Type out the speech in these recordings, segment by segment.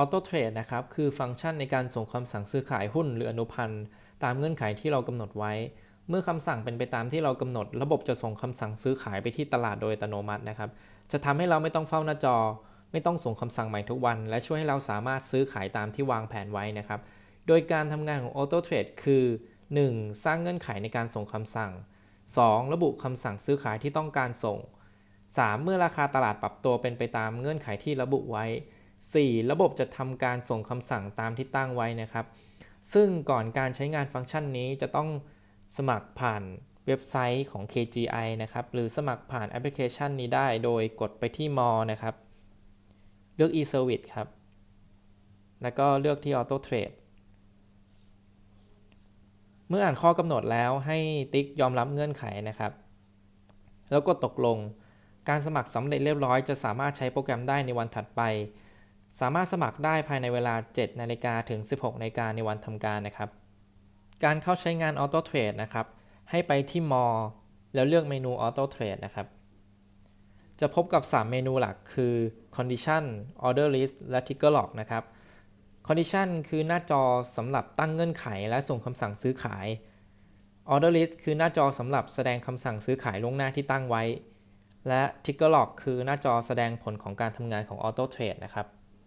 Auto Trade นะครับ คือฟังก์ชันในการส่งคำสั่งซื้อขายหุ้นหรืออนุพันธ์ตามเงื่อนไขที่เรากำหนดไว้ เมื่อคำสั่งเป็นไปตามที่เรากำหนด ระบบจะส่งคำสั่งซื้อขายไปที่ตลาดโดยอัตโนมัตินะครับ จะทำให้เราไม่ต้องเฝ้าหน้าจอ ไม่ต้องส่งคำสั่งใหม่ทุกวัน และช่วยให้เราสามารถซื้อขายตามที่วางแผนไว้นะครับ โดยการทำงานของ Auto Trade คือ 1. สร้างเงื่อนไขในการส่งคำสั่ง 2. ระบุคำสั่งซื้อขายที่ต้องการส่ง 3. เมื่อราคาตลาดปรับตัวเป็นไปตามเงื่อนไขที่ระบุไว้ 4. ระบบจะทำการส่งคำสั่งตามที่ตั้งไว้นะครับ ซึ่งก่อนการใช้งานฟังก์ชันนี้จะต้องสมัครผ่านเว็บไซต์ของ KGI นะครับ หรือสมัครผ่านแอปพลิเคชันนี้ได้โดยกดไปที่ More นะครับ เลือก e-service ครับ แล้วก็เลือกที่ Auto Trade เมื่ออ่านข้อกำหนดแล้วให้ติ๊กยอมรับเงื่อนไขนะครับ แล้วก็ตกลง การสมัครสำเร็จเรียบร้อยจะสามารถใช้โปรแกรมได้ในวันถัดไป สามารถสมัครได้ภายในเวลา 7 นาฬิกาถึง 16นาฬิกาในวันทำการนะครับ การเข้าใช้งาน Auto Trade นะครับ ให้ไปที่ More แล้วเลือกเมนู Auto Trade นะครับ จะพบกับ 3 เมนูหลักคือ Condition Order List และ Ticker Log นะครับ Condition คือหน้าจอสำหรับตั้งเงื่อนไข และส่งคำสั่งซื้อขาย Order List คือหน้าจอสำหรับแสดงคำสั่งซื้อขายล่วงหน้าที่ตั้งไว้ และ Ticker Log คือหน้าจอแสดงผลของการทำงานของ Auto Trade นะครับ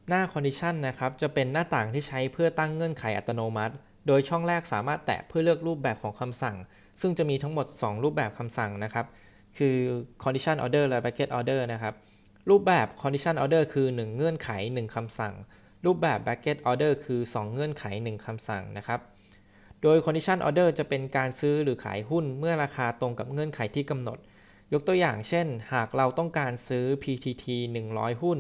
หน้า Condition นะครับจะเป็นหน้าต่างที่ใช้เพื่อตั้งเงื่อนไขอัตโนมัติ โดยช่องแรกสามารถแตะเพื่อเลือกรูปแบบของคำสั่ง ซึ่งจะมีทั้งหมด 2 รูปแบบคำสั่งนะครับ คือ Condition Order และ Bracket Order นะครับ รูปแบบ Condition Order คือ 1 เงื่อนไข 1คำสั่ง รูปแบบ Bracket Order คือ 2 เงื่อนไข 1คำสั่งนะครับ โดย Condition Order จะเป็นการซื้อหรือขายหุ้นเมื่อราคาตรงกับเงื่อนไขที่กำหนด ยกตัวอย่างเช่น หากเราต้องการซื้อ PTT 100 หุ้น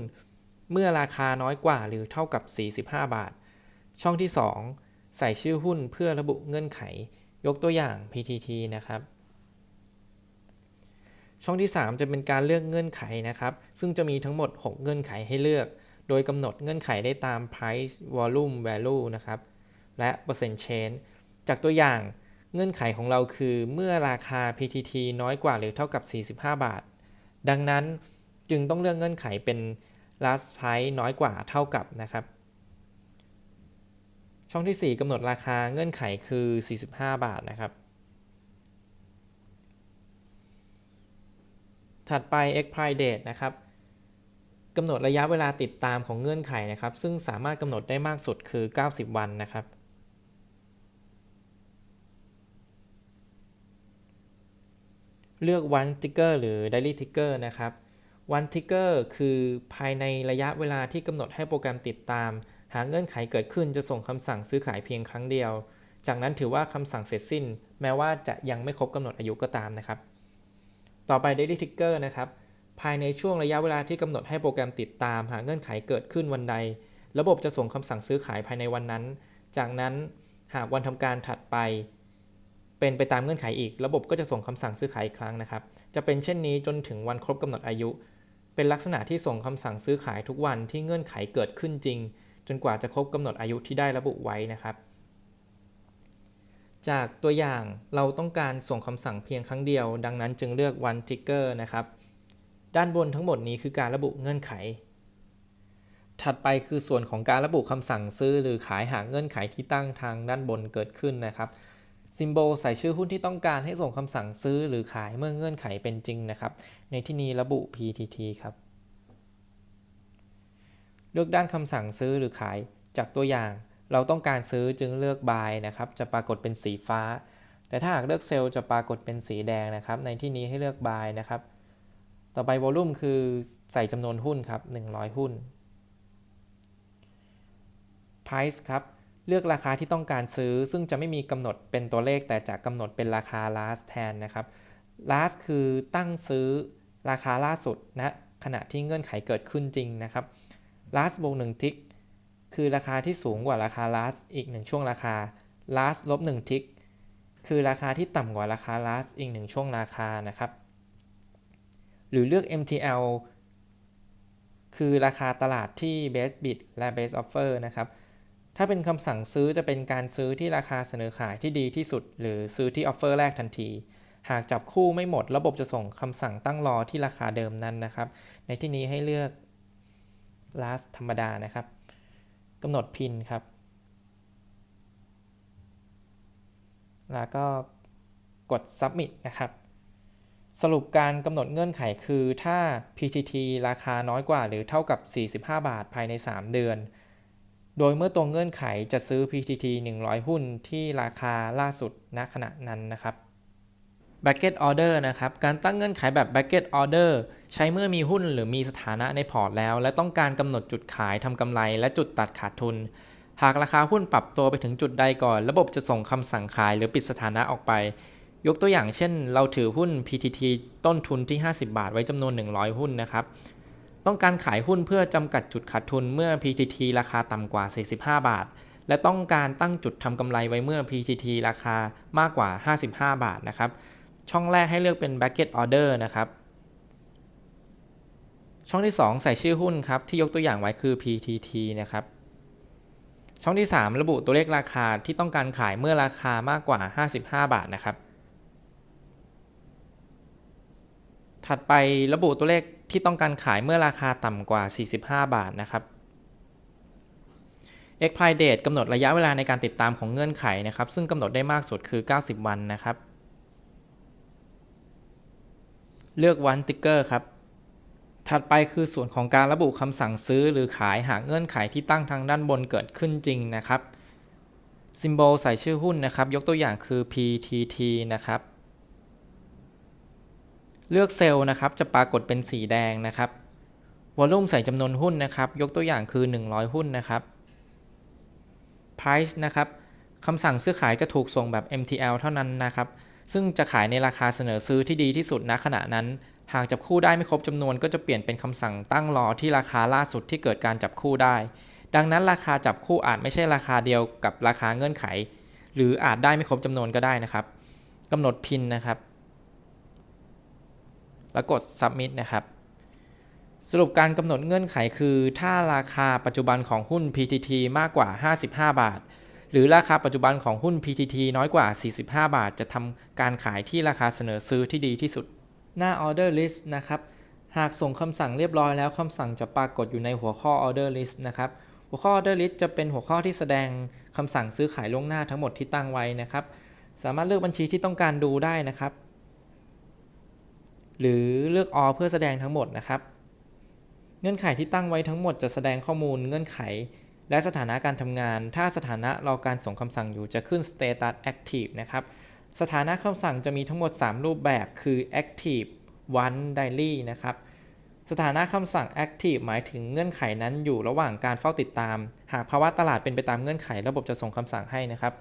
เมื่อราคาน้อยกว่าหรือเท่ากับ 45 บาท ช่องที่ 2 ใส่ชื่อหุ้นเพื่อระบุเงื่อนไข ยกตัวอย่าง PTT นะครับ ช่องที่ 3 จะเป็นการเลือกเงื่อนไขนะครับ ซึ่งจะมีทั้งหมด 6 เงื่อนไขให้เลือก โดยกำหนดเงื่อนไขได้ตาม price volume value นะครับ และ percent change จากตัวอย่างเงื่อนไขของเราคือเมื่อราคา PTT น้อยกว่าหรือเท่ากับ 45 บาท ดังนั้นจึงต้องเลือกเงื่อนไขเป็น last price น้อยกว่าเท่ากับนะครับ ช่องที่ 4กำหนดราคาเงื่อนไขคือ 45 บาทนะครับ ถัดไป expire date นะครับกำหนดระยะเวลาติดตามของเงื่อนไขนะครับ ซึ่งสามารถกำหนดได้มากสุดคือ 90 วันนะครับเลือก one ticker หรือ daily ticker นะครับ one ticker คือภายในระยะเวลาที่กำหนดให้โปรแกรมติดตาม หากเงื่อนไขเกิดขึ้นจะส่งคำสั่งซื้อขายเพียงครั้งเดียว จากนั้นถือว่าคำสั่งเสร็จสิ้น แม้ว่าจะยังไม่ครบกำหนดอายุก็ตามนะครับ ต่อไป daily ticker นะครับ ภายในช่วงระยะเวลาที่กำหนดให้โปรแกรมติดตาม หากเงื่อนไขเกิดขึ้นวันใด ระบบจะส่งคำสั่งซื้อขายภายในวันนั้น จากนั้นหากวันทำการถัดไปเป็นไปตามเงื่อนไขอีก ระบบก็จะส่งคำสั่งซื้อขายอีกครั้งนะครับ จะเป็นเช่นนี้จนถึงวันครบกำหนดอายุ เป็นลักษณะที่ส่งคำสั่งซื้อขายทุกวันที่เงื่อนไขเกิดขึ้นจริง จนกว่าจะครบกำหนดอายุที่ได้ระบุไว้นะครับ จากตัวอย่างเราต้องการส่งคำสั่งเพียงครั้งเดียว ดังนั้นจึงเลือก one trigger นะครับ ด้านบนทั้งหมดนี้คือการระบุเงื่อนไข ถัดไปคือส่วนของการระบุคำสั่งซื้อหรือขายหากเงื่อนไขที่ตั้งทางด้านบนเกิดขึ้นนะครับ ซิมโบลใส่ชื่อหุ้นที่ต้องการให้ส่งคำสั่งซื้อหรือขายเมื่อเงื่อนไขเป็นจริงนะครับ ในที่นี้ระบุ PTT ครับ เลือกด้านคำสั่งซื้อหรือขาย จากตัวอย่าง เราต้องการซื้อจึงเลือก buy นะครับ จะปรากฏเป็นสีฟ้า แต่ถ้าหากเลือกเซลล์จะปรากฏเป็นสีแดงนะครับ ในที่นี้ให้เลือก buy นะครับ ต่อไป volume คือใส่จำนวนหุ้นครับ 100 หุ้น price ครับ เลือกราคาที่ต้องการซื้อ ซึ่งจะไม่มีกำหนดเป็นตัวเลขแต่จะกำหนดเป็นราคา last แทนนะครับ last คือตั้งซื้อราคาล่าสุดณนะขณะที่เงื่อนไขเกิดขึ้นจริงนะครับ last บวก1 tick คือราคาที่สูงกว่าราคา last อีก 1 ช่วงราคา last ลบ1 tick คือราคาที่ต่ำกว่าราคา last อีก 1 ช่วงราคานะครับ หรือเลือก MTL คือราคาตลาดที่ base bid และ base offer นะครับ ถ้าเป็นคำสั่งซื้อจะเป็นการซื้อที่ราคาเสนอขายที่ดีที่สุด หรือซื้อที่ออฟเฟอร์แรกทันที หากจับคู่ไม่หมด ระบบจะส่งคำสั่งตั้งรอที่ราคาเดิมนั้นนะครับ ในที่นี้ให้เลือก last ธรรมดานะครับกำหนดพินครับ แล้วก็กด submit นะครับ สรุปการกำหนดเงื่อนไขคือถ้า PTT ราคาน้อยกว่าหรือเท่ากับ 45 บาทภายใน 3 เดือน โดยเมื่อตรงเงื่อนไขจะซื้อ PTT 100 หุ้นที่ราคาล่าสุดณขณะนั้นนะครับ Bucket Order นะครับ การตั้งเงื่อนไขแบบ Bucket Order ใช้เมื่อมีหุ้นหรือมีสถานะในพอร์ตแล้ว และต้องการกำหนดจุดขายทำกำไร และจุดตัดขาดทุน หากราคาหุ้นปรับตัวไปถึงจุดใดก่อน ระบบจะส่งคำสั่งขายหรือปิดสถานะออกไป ยกตัวอย่างเช่น เราถือหุ้น PTT ต้นทุนที่ 50 บาทไว้จำนวน 100 หุ้นนะครับ ต้องการขายหุ้นเพื่อจำกัดจุดขาดทุนเมื่อ PTT ราคาต่ำกว่า 45 บาท และต้องการตั้งจุดทำกำไรไว้เมื่อ PTT ราคามากกว่า 55 บาทนะครับ ช่องแรกให้เลือกเป็น Bucket Order นะครับ ช่องที่ 2 ใส่ชื่อหุ้นครับที่ยกตัวอย่างไว้คือ PTT นะครับ ช่องที่ 3 ระบุตัวเลขราคาที่ต้องการขายเมื่อราคามากกว่า 55 บาทนะครับ ถัดไประบุตัวเลขที่ต้องการขายเมื่อราคาต่ำกว่า 45 บาทนะครับ Expire Date กำหนดระยะเวลาในการติดตามของเงื่อนไขนะครับ ซึ่งกำหนดได้มากสุดคือ 90 วันนะครับ เลือกวันติ๊กเกอร์ครับ ถัดไปคือส่วนของการระบุคำสั่งซื้อหรือขายหากเงื่อนไขที่ตั้งทางด้านบนเกิดขึ้นจริงนะครับ ซิมโบลใส่ชื่อหุ้นนะครับ ยกตัวอย่างคือ PTT นะครับ เลือกเซลล์นะครับจะปรากฏเป็นสีแดงนะครับวอลลุ่มใส่จำนวนหุ้นนะครับ ยกตัวอย่างคือ 100 หุ้นนะครับ Price นะครับคำสั่งซื้อขายจะถูกส่งแบบ MTL เท่านั้นนะครับ ซึ่งจะขายในราคาเสนอซื้อที่ดีที่สุดณขณะนั้น หากจับคู่ได้ไม่ครบจำนวน ก็จะเปลี่ยนเป็นคำสั่งตั้งรอที่ราคาล่าสุดที่เกิดการจับคู่ได้ ดังนั้นราคาจับคู่อาจไม่ใช่ราคาเดียวกับราคาเงื่อนไข หรืออาจได้ไม่ครบจำนวนก็ได้นะครับกำหนดพินนะครับ แล้วกด submit นะครับ สรุปการกำหนดเงื่อนไขคือ ถ้าราคาปัจจุบันของหุ้น PTT มากกว่า 55 บาท หรือราคาปัจจุบันของหุ้น PTT น้อยกว่า 45 บาท จะทำการขายที่ราคาเสนอซื้อที่ดีที่สุด หน้า order list นะครับ หากส่งคำสั่งเรียบร้อยแล้วคำสั่งจะปรากฏอยู่ในหัวข้อ order list นะครับหัวข้อ order list จะเป็นหัวข้อที่แสดงคำสั่งซื้อขายล่วงหน้าทั้งหมดที่ตั้งไว้นะครับ สามารถเลือกบัญชีที่ต้องการดูได้นะครับ หรือเลือก all เพื่อแสดงทั้งหมดนะครับ เงื่อนไขที่ตั้งไว้ทั้งหมดจะแสดงข้อมูลเงื่อนไข และสถานะการทำงาน ถ้าสถานะรอการส่งคำสั่งอยู่จะขึ้น status active นะครับ สถานะคำสั่งจะมีทั้งหมด 3 รูปแบบคือ active one daily นะครับสถานะคำสั่ง active หมายถึงเงื่อนไขนั้นอยู่ระหว่างการเฝ้าติดตาม หากภาวะตลาดเป็นไปตามเงื่อนไข ระบบจะส่งคำสั่งให้นะครับ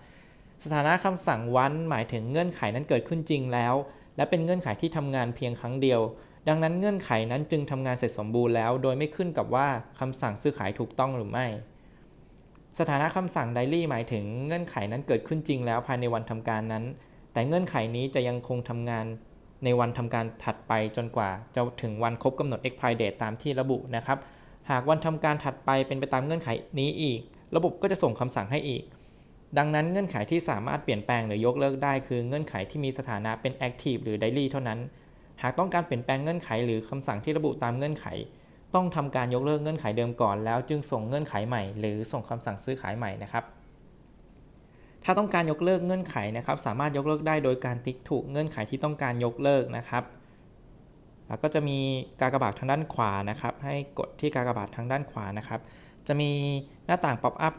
สถานะคำสั่งวันหมายถึงเงื่อนไขนั้นเกิดขึ้นจริงแล้ว และเป็นเงื่อนไขที่ทำงานเพียงครั้งเดียว ดังนั้นเงื่อนไขนั้นจึงทำงานเสร็จสมบูรณ์แล้ว โดยไม่ขึ้นกับว่าคำสั่งซื้อขายถูกต้องหรือไม่ สถานะคำสั่ง daily หมายถึงเงื่อนไขนั้นเกิดขึ้นจริงแล้วภายในวันทำการนั้น แต่เงื่อนไขนี้จะยังคงทำงานในวันทำการถัดไปจนกว่าจะถึงวันครบกำหนด expire date ตามที่ระบุนะครับ หากวันทำการถัดไปเป็นไปตามเงื่อนไขนี้อีก ระบบก็จะส่งคำสั่งให้อีก ดังนั้นเงื่อนไขที่สามารถเปลี่ยนแปลงหรือยกเลิกได้คือเงื่อนไขที่มีสถานะเป็น active หรือ daily เท่านั้น หากต้องการเปลี่ยนแปลงเงื่อนไขหรือคำสั่งที่ระบุตามเงื่อนไข ต้องทำการยกเลิกเงื่อนไขเดิมก่อนแล้วจึงส่งเงื่อนไขใหม่ หรือส่งคำสั่งซื้อขายใหม่นะครับถ้าต้องการยกเลิกเงื่อนไขนะครับ สามารถยกเลิกได้โดยการติ๊กถูกเงื่อนไขที่ต้องการยกเลิกนะครับ แล้วก็จะมีกากบาททางด้านขวานะครับ ให้กดที่กากบาททางด้านขวานะครับ จะมีหน้าต่าง pop up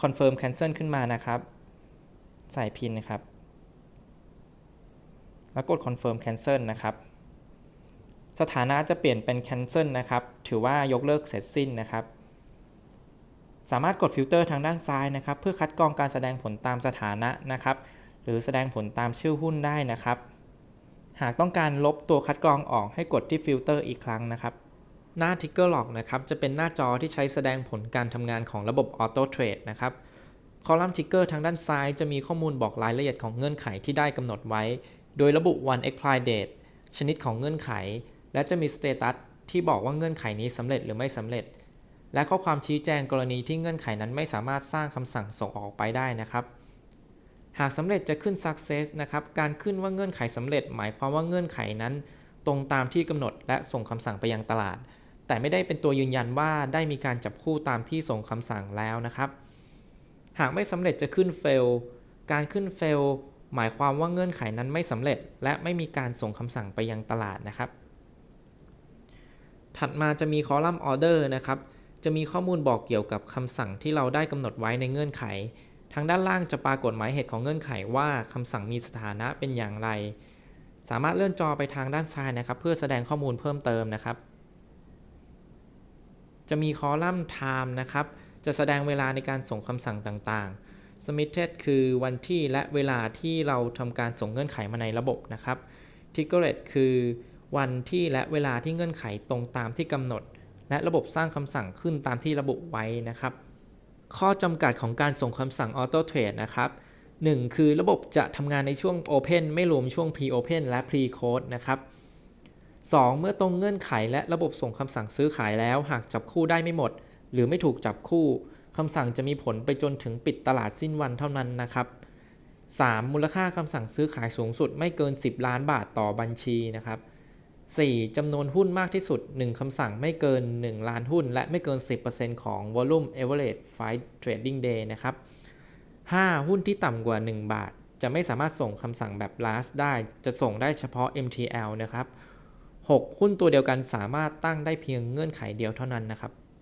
confirm cancel ขึ้นมานะครับ ใส่พินนะครับ แล้วกด confirm cancel นะครับสถานะจะเปลี่ยนเป็น cancel นะครับ ถือว่ายกเลิกเสร็จสิ้นนะครับ สามารถกดฟิลเตอร์ทางด้านซ้ายนะครับ เพื่อคัดกรองการแสดงผลตามสถานะนะครับ หรือแสดงผลตามชื่อหุ้นได้นะครับ หากต้องการลบตัวคัดกรองออกให้กดที่ฟิลเตอร์อีกครั้งนะครับ หน้า Trigger Log นะครับจะเป็นหน้าจอที่ใช้แสดงผลการทำงานของระบบ Auto Trade นะครับคอลัมน์ Trigger ทางด้านซ้ายจะมีข้อมูลบอกรายละเอียดของเงื่อนไขที่ได้กำหนดไว้ โดยระบุวัน expire date ชนิดของเงื่อนไข และจะมี status ที่บอกว่าเงื่อนไขนี้สำเร็จหรือไม่สำเร็จ และข้อความชี้แจงกรณีที่เงื่อนไขนั้นไม่สามารถสร้างคำสั่งส่งออกไปได้นะครับหากสำเร็จจะขึ้น success นะครับ การขึ้นว่าเงื่อนไขสำเร็จ หมายความว่าเงื่อนไขนั้น ตรงตามที่กำหนดและส่งคำสั่งไปยังตลาด แต่ไม่ได้เป็นตัวยืนยันว่าได้มีการจับคู่ตามที่ส่งคำสั่งแล้วนะครับ หากไม่สำเร็จจะขึ้น fail การขึ้น fail หมายความว่าเงื่อนไขนั้นไม่สำเร็จ และไม่มีการส่งคำสั่งไปยังตลาดนะครับ ถัดมาจะมีคอลัมน์ order นะครับ จะมีข้อมูลบอกเกี่ยวกับคำสั่งที่เราได้กำหนดไว้ในเงื่อนไข ทางด้านล่างจะปรากฏหมายเหตุของเงื่อนไขว่าคำสั่งมีสถานะเป็นอย่างไร สามารถเลื่อนจอไปทางด้านซ้ายนะครับ เพื่อแสดงข้อมูลเพิ่มเติมนะครับ จะมีคอลัมน์ time นะครับ จะแสดงเวลาในการส่งคำสั่งต่างๆ submitted คือวันที่และเวลาที่เราทำการส่งเงื่อนไขมาในระบบนะครับ triggered คือวันที่และเวลาที่เงื่อนไขตรงตามที่กำหนด และระบบสร้างคำสั่งขึ้นตามที่ระบุไว้นะครับ ข้อจำกัดของการส่งคำสั่ง auto trade นะครับ 1 คือระบบจะทำงานในช่วง open ไม่รวมช่วง pre open และ pre close นะครับ 2. เมื่อตรงเงื่อนไขและระบบส่งคำสั่งซื้อขายแล้ว หากจับคู่ได้ไม่หมด หรือไม่ถูกจับคู่คำสั่งจะมีผลไปจนถึงปิดตลาดสิ้นวันเท่านั้นนะครับ 3. มูลค่าคำสั่งซื้อขายสูงสุดไม่เกิน 10 ล้านบาทต่อบัญชีนะครับ 4. จำนวนหุ้นมากที่สุด 1คำสั่งไม่เกิน 1 ล้านหุ้น และไม่เกิน 10%ของ volume average five trading day นะครับ 5. หุ้นที่ต่ำกว่า 1 บาท จะไม่สามารถส่งคำสั่งแบบ last ได้ จะส่งได้เฉพาะ MTL นะครับ 6. หุ้นตัวเดียวกันสามารถตั้งได้เพียงเงื่อนไขเดียวเท่านั้นนะครับ